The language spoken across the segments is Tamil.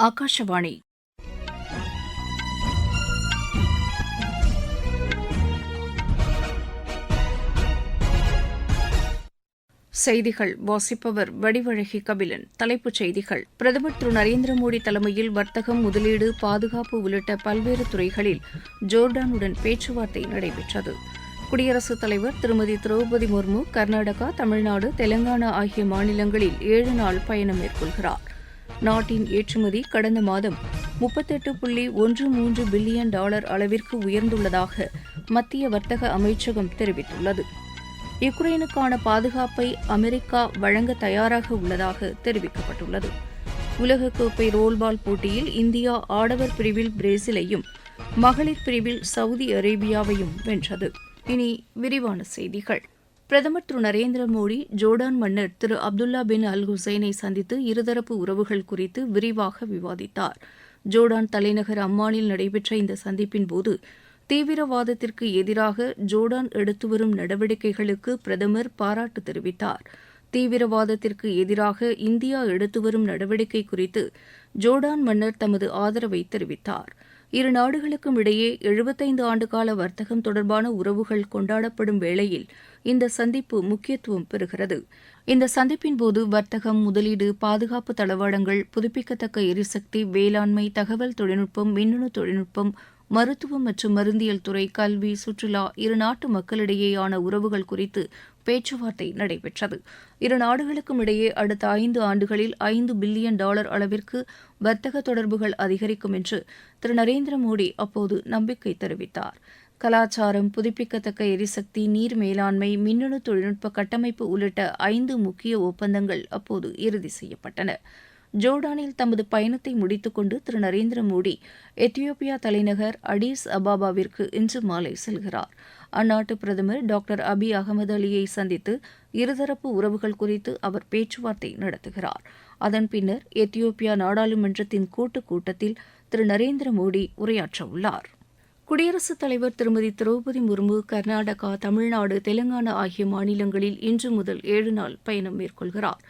ஆகாஷவாணி. செய்திகள். வாசிப்பவர் வடிவழகி கபிலன். தலைப்புச் செய்திகள். பிரதமர் திரு. நரேந்திர மோடி தலைமையில் வர்த்தகம் முதலீடு பாதுகாப்பு உள்ளிட்ட பல்வேறு துறைகளில் ஜோர்டானுடன் பேச்சுவார்த்தை நடைபெற்றது. குடியரசுத் தலைவர் திருமதி திரௌபதி முர்மு கர்நாடகா தமிழ்நாடு தெலங்கானா ஆகிய மாநிலங்களில் ஏழு நாள் பயணம் மேற்கொள்கிறார். நாட்டின் ஏற்றுமதி கடந்த மாதம் முப்பத்தெட்டு புள்ளி ஒன்று மூன்று பில்லியன் டாலர் அளவிற்கு உயர்ந்துள்ளதாக மத்திய வர்த்தக அமைச்சகம் தெரிவித்துள்ளது. யுக்ரைனுக்கான பாதுகாப்பை அமெரிக்கா வழங்க தயாராக உள்ளதாக தெரிவிக்கப்பட்டுள்ளது. உலகக்கோப்பை ரோல்பால் போட்டியில் இந்தியா ஆடவர் பிரிவில் பிரேசிலையும் மகளிர் பிரிவில் சவுதி அரேபியாவையும் வென்றது. இனி விரிவான செய்திகள். பிரதமர் திரு நரேந்திர மோடி ஜோர்டான் மன்னர் திரு அப்துல்லா பின் அல் ஹுசைனை சந்தித்து இருதரப்பு உறவுகள் குறித்து விரிவாக விவாதித்தார். ஜோர்டான் தலைநகர் அம்மானில் நடைபெற்ற இந்த சந்திப்பின் போது தீவிரவாதத்திற்கு எதிராக ஜோர்டான் எடுத்து வரும் நடவடிக்கைகளுக்கு பிரதமர் பாராட்டு தெரிவித்தார். தீவிரவாதத்திற்கு எதிராக இந்தியா எடுத்து வரும் நடவடிக்கை குறித்து ஜோர்டான் மன்னர் தமது ஆதரவை தெரிவித்தார். இரு நாடுகளுக்கும் இடையே எழுபத்தைந்து ஆண்டுகால வர்த்தகம் தொடர்பான உறவுகள் கொண்டாடப்படும் வேளையில் இந்த சந்திப்பு முக்கியத்துவம் பெறுகிறது. இந்த சந்திப்பின் போது வர்த்தகம் முதலீடு பாதுகாப்பு தளவாடங்கள் புதுப்பிக்கத்தக்க எரிசக்தி வேளாண்மை தகவல் தொழில்நுட்பம் மின்னணு தொழில்நுட்பம் மருத்துவம் மற்றும் மருந்தியல் துறை கல்வி சுற்றுலா இரு நாட்டு மக்களிடையேயான உறவுகள் குறித்து பேச்சுவார்த்தை நடைபெற்றது. இரு நாடுகளுக்கும் இடையே அடுத்த ஐந்து ஆண்டுகளில் ஐந்து பில்லியன் டாலர் அளவிற்கு வர்த்தக தொடர்புகள் அதிகரிக்கும் என்று திரு நரேந்திர மோடி அப்போது நம்பிக்கை தெரிவித்தார். கலாச்சாரம் புதுப்பிக்கத்தக்க எரிசக்தி நீர் மேலாண்மை மின்னணு தொழில்நுட்ப கட்டமைப்பு உள்ளிட்ட ஐந்து முக்கிய ஒப்பந்தங்கள் அப்போது இறுதி செய்யப்பட்டன. ஜோர்டானில் தமது பயணத்தை முடித்துக்கொண்டு திரு நரேந்திர மோடி எத்தியோப்பியா தலைநகர் அடீஸ் அபாபாவிற்கு இன்று மாலை செல்கிறார். அந்நாட்டு பிரதமர் டாக்டர் அபி அகமது அலியை சந்தித்து இருதரப்பு உறவுகள் குறித்து அவர் பேச்சுவார்த்தை நடத்துகிறார். அதன் பின்னர் எத்தியோப்பியா நாடாளுமன்றத்தின் கூட்டுக் கூட்டத்தில் திரு நரேந்திர மோடி உரையாற்றவுள்ளார். குடியரசுத் தலைவர் திருமதி திரௌபதி முர்மு கர்நாடகா தமிழ்நாடு தெலங்கானா ஆகிய மாநிலங்களில் இன்று முதல் ஏழு நாள் பயணம் மேற்கொள்கிறார்.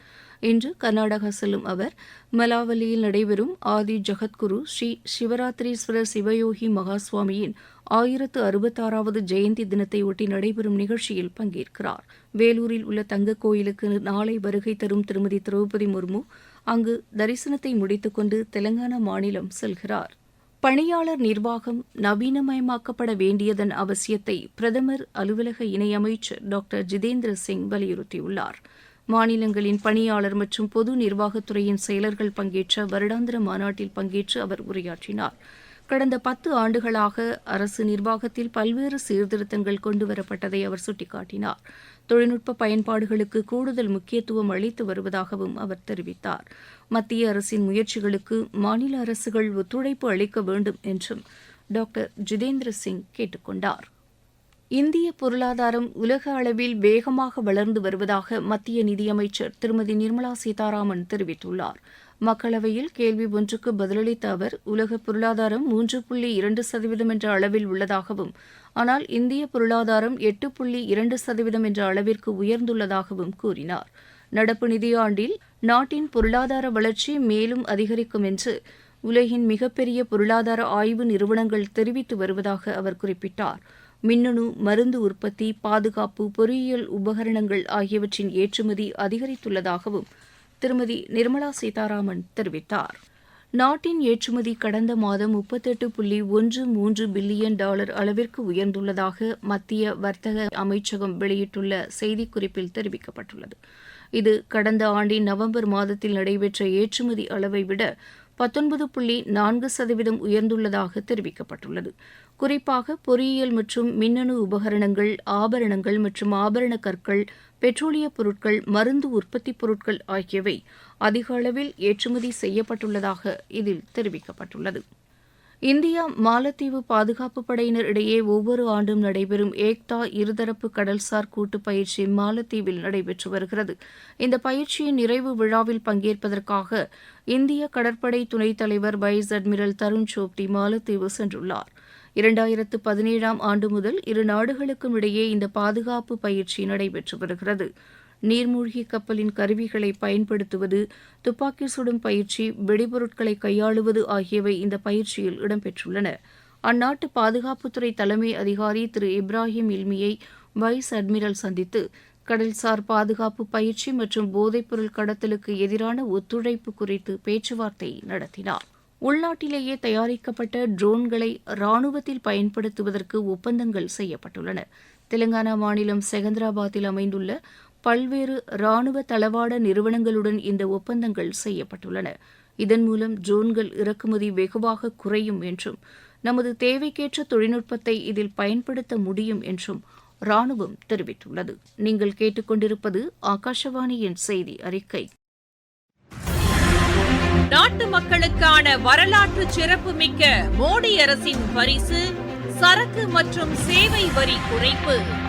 இன்று கர்நாடகா செல்லும் அவர். மலாவலியில் நடைபெறும் ஆதி ஜகத்குரு ஸ்ரீ சிவராத்திரீஸ்வரர் சிவயோகி மகாசுவாமியின் ஆயிரத்து அறுபத்தாறாவது ஜெயந்தி தினத்தையொட்டி நடைபெறும் நிகழ்ச்சியில் பங்கேற்கிறார். வேலூரில் உள்ள தங்கக் கோயிலுக்கு நாளை வருகை தரும் திருமதி திரௌபதி முர்மு அங்கு தரிசனத்தை முடித்துக்கொண்டு தெலங்கானா மாநிலம் செல்கிறார். பணியாளர் நிர்வாகம் நவீனமயமாக்கப்பட வேண்டியதன் அவசியத்தை பிரதமர் அலுவலக இணையமைச்சர் டாக்டர் ஜிதேந்திர சிங் வலியுறுத்தியுள்ளார். மாநிலங்களின் பணியாளர் மற்றும் பொது நிர்வாகத்துறையின் செயலர்கள் பங்கேற்ற வருடாந்திர மாநாட்டில் பங்கேற்று அவர் உரையாற்றினார். கடந்த பத்து ஆண்டுகளாக அரசு நிர்வாகத்தில் பல்வேறு சீர்திருத்தங்கள் கொண்டுவரப்பட்டதை அவர் சுட்டிக்காட்டினார். தொழில்நுட்ப பயன்பாடுகளுக்கு கூடுதல் முக்கியத்துவம் அளித்து வருவதாகவும் அவர் தெரிவித்தார். மத்திய அரசின் முயற்சிகளுக்கு மாநில அரசுகள் ஒத்துழைப்பு அளிக்க வேண்டும் என்றும் டாக்டர் ஜிதேந்திர சிங் கேட்டுக்கொண்டார். இந்திய பொருளாதாரம் உலக அளவில் வேகமாக வளர்ந்து வருவதாக மத்திய நிதியமைச்சர் திருமதி நிர்மலா சீதாராமன் தெரிவித்துள்ளார். மக்களவையில் கேள்வி ஒன்றுக்கு பதிலளித்த அவர் உலக பொருளாதாரம் மூன்று புள்ளி இரண்டு சதவீதம் என்ற அளவில் உள்ளதாகவும் ஆனால் இந்திய பொருளாதாரம் எட்டு புள்ளி இரண்டு சதவீதம் என்ற அளவிற்கு உயர்ந்துள்ளதாகவும் கூறினார். நடப்பு நிதியாண்டில் நாட்டின் பொருளாதார வளர்ச்சி மேலும் அதிகரிக்கும் என்று உலகின் மிகப்பெரிய பொருளாதார ஆய்வு நிறுவனங்கள் தெரிவித்து வருவதாக அவர் குறிப்பிட்டார். மின்னணு மருந்து உற்பத்தி பாதுகாப்பு பொறியியல் உபகரணங்கள் ஆகியவற்றின் ஏற்றுமதி அதிகரித்துள்ளதாகவும் திருமதி நிர்மலா சீதாராமன் தெரிவித்தார். நாட்டின் ஏற்றுமதி கடந்த மாதம் முப்பத்தெட்டு புள்ளி ஒன்று மூன்று பில்லியன் டாலர் அளவிற்கு உயர்ந்துள்ளதாக மத்திய வர்த்தக அமைச்சகம் வெளியிட்டுள்ள செய்திக்குறிப்பில் தெரிவிக்கப்பட்டுள்ளது. இது கடந்த ஆண்டின் நவம்பர் மாதத்தில் நடைபெற்ற ஏற்றுமதி அளவை விட பத்தொன்பது புள்ளி நான்கு சதவீதம் உயர்ந்துள்ளதாக தெரிவிக்கப்பட்டுள்ளது. குறிப்பாக பொறியியல் மற்றும் மின்னணு உபகரணங்கள் ஆபரணங்கள் மற்றும் ஆபரண கற்கள் பெட்ரோலிய பொருட்கள் மருந்து உற்பத்தி பொருட்கள் ஆகியவை அதிக அளவில் ஏற்றுமதி செய்யப்பட்டுள்ளதாக இதில் தெரிவிக்கப்பட்டுள்ளது. இந்தியா மாலத்தீவு பாதுகாப்பு படையினர் இடையே ஒவ்வொரு ஆண்டும் நடைபெறும் ஏக்தா இருதரப்பு கடல்சார் கூட்டு பயிற்சி மாலத்தீவில் நடைபெற்று வருகிறது. இந்த பயிற்சியின் நிறைவு விழாவில் பங்கேற்பதற்காக இந்திய கடற்படை துணைத் தலைவர் வைஸ் அட்மிரல் தருண் சோப்டி மாலத்தீவு சென்றுள்ளார். இரண்டாயிரத்து பதினேழாம் ஆண்டு முதல் இரு நாடுகளுக்கும் இடையே இந்த பாதுகாப்பு பயிற்சி நடைபெற்று வருகிறது. நீர்மூழ்கி கப்பலின் கருவிகளை பயன்படுத்துவது துப்பாக்கி சுடும் பயிற்சி வெடிபொருட்களை கையாளுவது ஆகியவை இந்த பயிற்சியில் இடம்பெற்றுள்ளன. அந்நாட்டு பாதுகாப்புத்துறை தலைமை அதிகாரி திரு இப்ராஹிம் இல்மியை வைஸ் அட்மிரல் சந்தித்து கடல்சார் பாதுகாப்பு பயிற்சி மற்றும் போதைப்பொருள் கடத்தலுக்கு எதிரான ஒத்துழைப்பு குறித்து பேச்சுவார்த்தை நடத்தினார். உள்நாட்டிலேயே தயாரிக்கப்பட்ட ட்ரோன்களை ராணுவத்தில் பயன்படுத்துவதற்கு ஒப்பந்தங்கள் செய்யப்பட்டுள்ளன. தெலங்கானா மாநிலம் செகந்திராபாத்தில் அமைந்துள்ள பல்வேறு ராணுவ தளவாட நிறுவனங்களுடன் இந்த ஒப்பந்தங்கள் செய்யப்பட்டுள்ளன. இதன் மூலம் ட்ரோன்கள் இறக்குமதி வெகுவாக குறையும் என்றும் நமது தேவைக்கேற்ற தொழில்நுட்பத்தை இதில் பயன்படுத்த முடியும் என்றும் ராணுவம் தெரிவித்துள்ளது. நீங்கள் கேட்டுக்கொண்டிருப்பது ஆகாஷவாணியின் செய்தி அறிக்கை. நாட்டு மக்களுக்கான வரலாற்று சிறப்புமிக்க மோடி அரசின் பரிசு சரக்கு மற்றும் சேவை வரி குறைப்பு.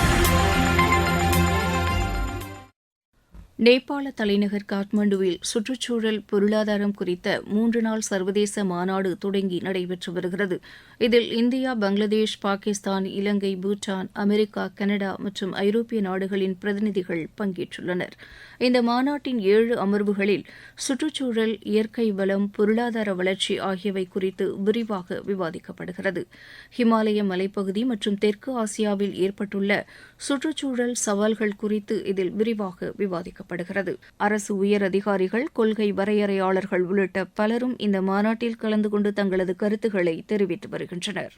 நேபாள தலைநகர் காட்மாண்டுவில் சுற்றுச்சூழல் பொருளாதாரம் குறித்த மூன்று நாள் சர்வதேச மாநாடு தொடங்கி நடைபெற்று வருகிறது. இதில் India Bangladesh Pakistan Ilangai Bhutan America Canada மற்றும் ஐரோப்பிய நாடுகளின் பிரதிநிதிகள் பங்கேற்றுள்ளனர். இந்த மாநாட்டின் ஏழு அமர்வுகளில் சுற்றுச்சூழல் இயற்கை வளம் பொருளாதார வளர்ச்சி ஆகியவை குறித்து விரிவாக விவாதிக்கப்படுகிறது. ஹிமாலய மலைப்பகுதி மற்றும் தெற்கு ஆசியாவில் ஏற்பட்டுள்ள சுற்றுச்சூழல் சவால்கள் குறித்து இதில் விரிவாக விவாதிக்கப்படும். விவாதிக்கப்படுகிறது அரசு உயர் அதிகாரிகள் கொள்கை வரையறையாளர்கள் உள்ளிட்ட பலரும் இந்த மாநாட்டில் கலந்து கொண்டு தங்களது கருத்துக்களை தெரிவித்து வருகின்றனர்.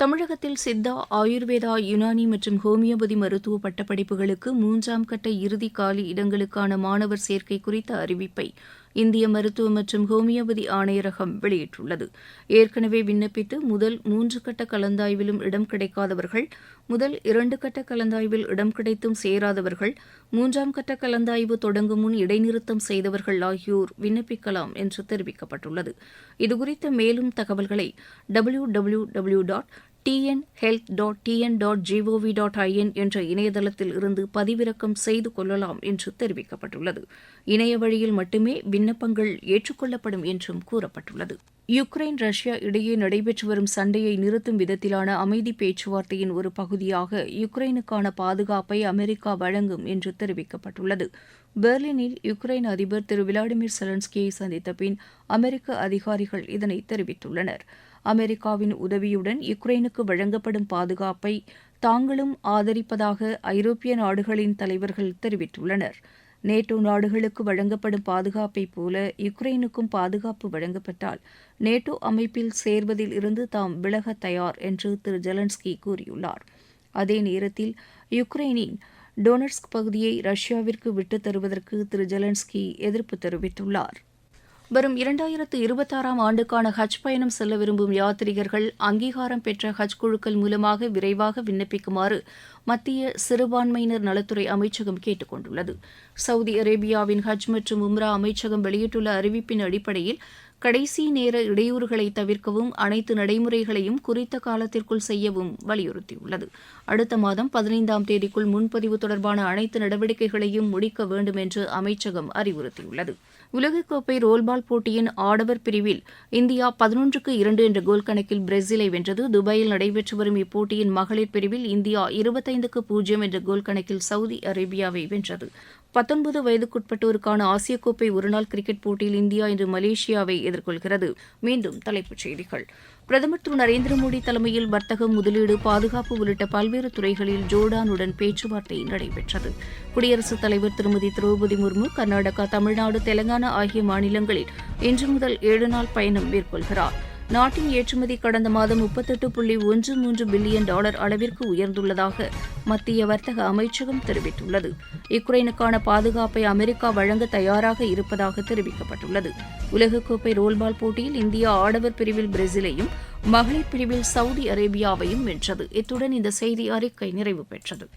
தமிழகத்தில் சித்தா ஆயுர்வேதா யுனானி மற்றும் ஹோமியோபதி மருத்துவ பட்டப்படிப்புகளுக்கு மூன்றாம் கட்ட இறுதி காலி இடங்களுக்கான மாணவர் சேர்க்கை குறித்த அறிவிப்பை இந்திய மருத்துவ மற்றும் ஹோமியோபதி ஆணையரகம் வெளியிட்டுள்ளது. ஏற்கனவே விண்ணப்பித்து முதல் மூன்று கட்ட கலந்தாய்விலும் இடம் கிடைக்காதவர்கள் முதல் இரண்டு கட்ட கலந்தாய்வில் இடம் கிடைத்தும் சேராதவர்கள் மூன்றாம் கட்ட கலந்தாய்வு தொடங்கும் முன் இடைநிறுத்தம் செய்தவர்கள் ஆகியோர் விண்ணப்பிக்கலாம் என்று தெரிவிக்கப்பட்டுள்ளது. இதுகுறித்த மேலும் தகவல்களை W W W dot TN health dot TN dot GOV dot IN என்ற இணையதளத்தில் இருந்து பதிவிறக்கம் செய்து கொள்ளலாம் என்று தெரிவிக்கப்பட்டுள்ளது. இணைய வழியில் மட்டுமே விண்ணப்பங்கள் ஏற்றுக்கொள்ளப்படும் என்றும் கூறப்பட்டுள்ளது. யுக்ரைன் ரஷ்யா இடையே நடைபெற்று வரும் சண்டையை நிறுத்தும் விதத்திலான அமைதி பேச்சுவார்த்தையின் ஒரு பகுதியாக யுக்ரைனுக்கான பாதுகாப்பை அமெரிக்கா வழங்கும் என்று தெரிவிக்கப்பட்டுள்ளது. பெர்லினில் யுக்ரைன் அதிபர் திரு விளாடிமிர் செலன்ஸ்கியை சந்தித்த பின் அமெரிக்க அதிகாரிகள் இதனை தெரிவித்துள்ளனர். அமெரிக்காவின் உதவியுடன் யுக்ரைனுக்கு வழங்கப்படும் பாதுகாப்பை தாங்களும் ஆதரிப்பதாக ஐரோப்பிய நாடுகளின் தலைவர்கள் தெரிவித்துள்ளனர். நேட்டோ நாடுகளுக்கு வழங்கப்படும் பாதுகாப்பை போல யுக்ரைனுக்கும் பாதுகாப்பு வழங்கப்பட்டால் நேட்டோ அமைப்பில் சேர்வதில் இருந்து தாம் விலக தயார் என்று திரு ஜெலன்ஸ்கி கூறியுள்ளார். அதே நேரத்தில் யுக்ரைனின் டோனட்ஸ்க் பகுதியை ரஷ்யாவிற்கு விட்டுத் தருவதற்கு திரு ஜெலன்ஸ்கி எதிர்ப்பு தெரிவித்துள்ளார். வரும் இரண்டாயிரத்து இருபத்தாறாம் ஆண்டுக்கான ஹஜ் பயணம் செல்ல விரும்பும் யாத்ரீகர்கள் அங்கீகாரம் பெற்ற ஹஜ் குழுக்கள் மூலமாக விரைவாக விண்ணப்பிக்குமாறு மத்திய சிறுபான்மையினர் நலத்துறை அமைச்சகம் கேட்டுக் கொண்டுள்ளது. சவுதி அரேபியாவின் ஹஜ் மற்றும் உம்ரா அமைச்சகம் வெளியிட்டுள்ள அறிவிப்பின் அடிப்படையில் கடைசி நேர இடையூறுகளை தவிர்க்கவும் அனைத்து நடைமுறைகளையும் குறித்த காலத்திற்குள் செய்யவும் வலியுறுத்தியுள்ளது. அடுத்த மாதம் பதினைந்தாம் தேதிக்குள் முன்பதிவு தொடர்பான அனைத்து நடவடிக்கைகளையும் முடிக்க வேண்டும் என்று அமைச்சகம் அறிவுறுத்தியுள்ளது. உலகக்கோப்பை ரோல்பால் போட்டியின் ஆடவர் பிரிவில் இந்தியா பதினொன்றுக்கு இரண்டு என்ற கோல் கணக்கில் பிரேசிலை வென்றது. துபாயில் நடைபெற்று வரும் இப்போட்டியின் மகளிர் பிரிவில் இந்தியா இருபத்தைந்துக்கு பூஜ்ஜியம் என்ற கோல் கணக்கில் சவுதி அரேபியாவை வென்றது. பத்தொன்பது வயதுக்குட்பட்டோருக்கான ஆசிய கோப்பை ஒருநாள் கிரிக்கெட் போட்டியில் இந்தியா இன்று மலேசியாவை எதிர்கொள்கிறது. மீண்டும் தலைப்புச் செய்திகள். பிரதமர் திரு நரேந்திர மோடி தலைமையில் வர்த்தகம் முதலீடு பாதுகாப்பு உள்ளிட்ட பல்வேறு துறைகளில் ஜோர்டானுடன் பேச்சுவார்த்தை நடைபெற்றது. குடியரசுத் தலைவர் திருமதி திரௌபதி முர்மு கர்நாடகா தமிழ்நாடு தெலங்கானா ஆகிய மாநிலங்களில் இன்று முதல் ஏழு நாள் பயணம் மேற்கொள்கிறார். நாட்டின் ஏற்றுமதி கடந்த மாதம் முப்பத்தெட்டு புள்ளி ஒன்று மூன்று பில்லியன் டாலர் அளவிற்கு உயர்ந்துள்ளதாக மத்திய வர்த்தக அமைச்சகம் தெரிவித்துள்ளது. யுக்ரைனுக்கான பாதுகாப்பை அமெரிக்கா வழங்க தயாராக இருப்பதாக தெரிவிக்கப்பட்டுள்ளது. உலகக்கோப்பை ரோல்பால் போட்டியில் இந்தியா ஆடவர் பிரிவில் பிரேசிலையும் மகளிர் பிரிவில் சவுதி அரேபியாவையும் வென்றது. இத்துடன் இந்த செய்தி அறிக்கை நிறைவு பெற்றது.